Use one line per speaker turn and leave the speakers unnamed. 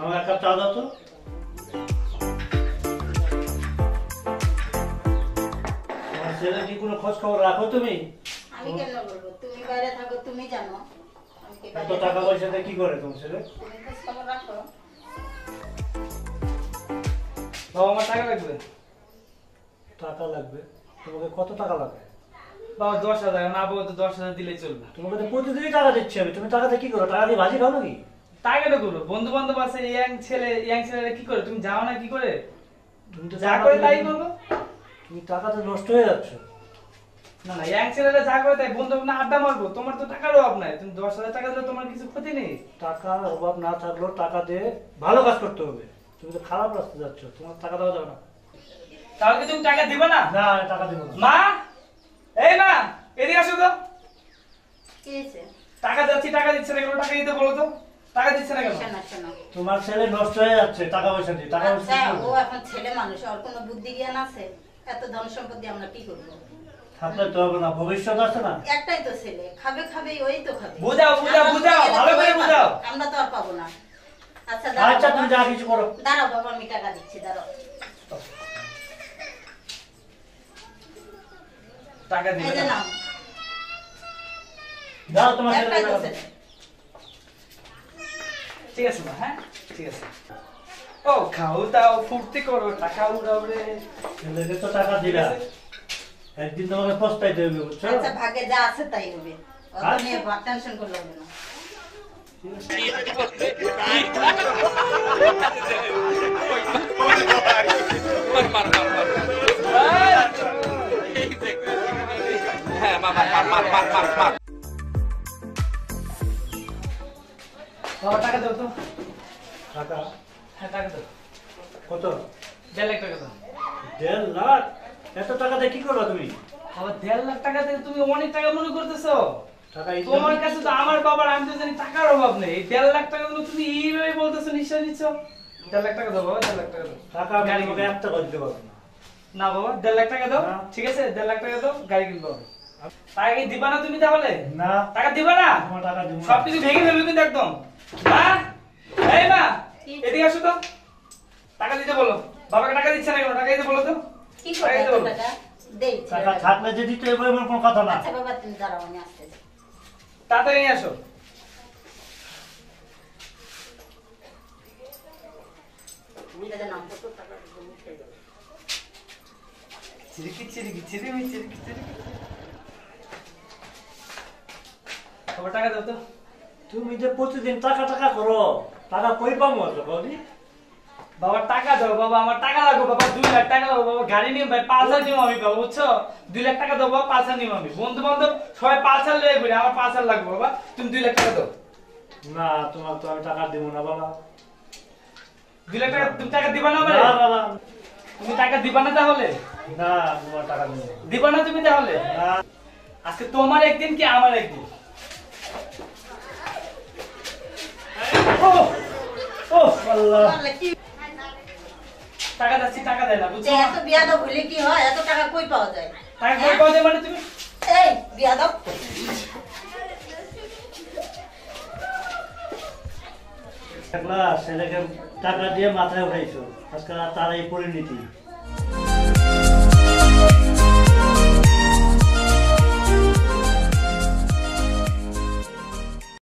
আমার একটা চা দাও তো। ছেলে কি কোনো খোঁজ খবর রাখো তুমি?
আমি কেন বলব? তুমি বাইরে থাকো তুমি জানো।
এত টাকা পয়সাতে কি করে
তুমি ছেলে
বাবা আমার টাকা লাগবে?
টাকা লাগবে? তোমাকে কত টাকা লাগবে
বাবা দশ হাজার। না বাবা তো দশ হাজার দিলে চলবে।
তোমাকে তো প্রতিদিনই টাকা দিচ্ছি আমি। তুমি টাকাতে কি করো? টাকা দিয়ে ভাজি খাও নাকি?
টাকাটা করো বন্ধু বান্ধব আছে ইয়াং ছেলে ইয়াং ছেলেরা কি করে? তুমি যাও না কি করে?
তো
যা করে তাই করব
তুমি টাকাতে নষ্ট হয়ে যাচ্ছ।
না না ইয়াং ছেলেরা যা করে তাই বন্ধু না আড্ডা মারবো। তোমার তো টাকার অভাব নাই। তুমি দশ হাজার টাকা দিলে তোমার কিছু ক্ষতি নেই।
টাকার অভাব না থাকলেও টাকা দিয়ে ভালো কাজ করতে হবে। তুমি তো খারাপ রাস্তা যাচ্ছ তোমার টাকা দেওয়া যাবে না।
তাহলে কি তুমি টাকা দিবে না?
না টাকা দেবো না।
মা! এই মা! এদিকে আসো তো।
কি
টাকা যাচ্ছি টাকা দিচ্ছে না কেন? টাকা দিতে বলো তো। টাকা দিচ্ছে না কেন?
তোমার ছেলে নষ্ট হয়ে যাচ্ছে টাকা পয়সা দিয়ে টাকা পয়সা
আচ্ছা
দিয়ে।
ও এখন ছেলে মানুষ ওর কোনো বুদ্ধি জ্ঞান আছে? এত ধন সম্পত্তি আমরা কি করব?
থাকলে তো হবে না ভবিষ্যৎ আছে না।
একটাই তো ছেলে খাবে খাবে ওই তো খাবে।
বুঝাও, বুঝাও,
আমরা
বুঝাও, ভালো করে বুঝাও।
আমরা তো আর পাবো না। আচ্ছা দাঁড়াও
আচ্ছা তুমি যা কিছু করো।
দাঁড়াও বাবা আমি টাকা দিচ্ছি দাঁড়াও।
টাকা দিবে
যাও তোমার ছেলে
একটাই তো
টাকা
ছেলে
ঠিক আছে মা হ্যাঁ? ঠিক আছে। ও খাও দাও ফুর্তি করো টাকা উড়াও রে।
ছেলেকে তো টাকা দিলা। একদিন তোমাকে পস্তাইতে হবে বুঝছ?
আচ্ছা ভাগ্যে যা আছে তাই হবে। অত
আচ্ছা।
নিয়ে টেনশন করলে হবে না।
বাবা টাকা দাও তো।
টাকা?
হ্যাঁ টাকা দাও।
কত?
দেড় লাখ টাকা দাও।
দেড় লাখ? এত টাকা দিয়ে কি করবা তুমি?
বাবা দেড় লাখ টাকা থেকে তুমি অনেক টাকা মনে করতেছো। তোমার কাছে তো আমার বাবার আমি তো জানি টাকার অভাব নেই। দেড় লাখ টাকা তুমি এইভাবে বলতেছো নিশ্চয় নিচ্ছ? দেড় লাখ টাকা দাও বাবা দেড় লাখ টাকা দাও।
টাকা
গাড়ি কিনবো।
একটা করে দিতে পারব না।
বাবা দেড় লাখ টাকা দাও। ঠিক আছে দেড় লাখ টাকা দাও গাড়ি কিনবো। টাকা কি দিবা না তুমি তাহলে?
না।
টাকা দিবা না?
তোমার টাকা দিব না।
সবকিছু ভেঙে ফেলবে কিন্তু একদম। মা এই মা এদিকে আসো তো। টাকা দিতে বলো। বাবাকে টাকা দিচ্ছে না কেন? টাকা দিতে বলো তো।
কি
বলো।
টাকা? দেই
টাকা থাকলে যে দিতে হবে কোনো কথা না।
আচ্ছা বাবা তুমি দাঁড়াও আমি আসতেছি।
তাড়াতাড়ি নিয়ে আসো।
এই যে নাও, কত টাকা দিব,
চিরিকি চিরিকি চিরিমি চিরিকি চিরিকি বাবা টাকা দাও তো।
তুমি যে প্রতিদিন টাকা টাকা করো টাকা কই পাবো? বৌদি
বাবা টাকা দাও বাবা আমার টাকা লাগবে বাবা দুই লাখ টাকা লাগবে বাবা গাড়ি নিয়ে ভাই পালসার নিয়ে আমি বাবা বুঝছ? দুই লাখ টাকা দাও বাবা পালসার নিয়ে আমি। বন্ধু বান্ধব সবাই পালসার লেগে ঘুরে আমার পালসার লাগবে বাবা তুমি দুই লাখ টাকা দাও।
না তোমার তো আমি টাকা দিব না বাবা।
দুই লাখ টাকা তুমি টাকা দিবা না
না বাবা।
তুমি টাকা দিবা না তাহলে?
না তোমার টাকা দিবা না।
তুমি তাহলে? আজকে তোমার একদিন কি আমার একদিন? টাকা যাচ্ছি টাকা দেয় না বুঝছ?
এত বিয়াদব হলে কি হয়? এত টাকা কই পাওয়া যায়?
টাকা কই পাওয়া যায় মানে তুমি?
এই
বিয়া দাও টাকা দিয়ে মাথায় উঠাইছো। আজকাল তার এই পরিণতি।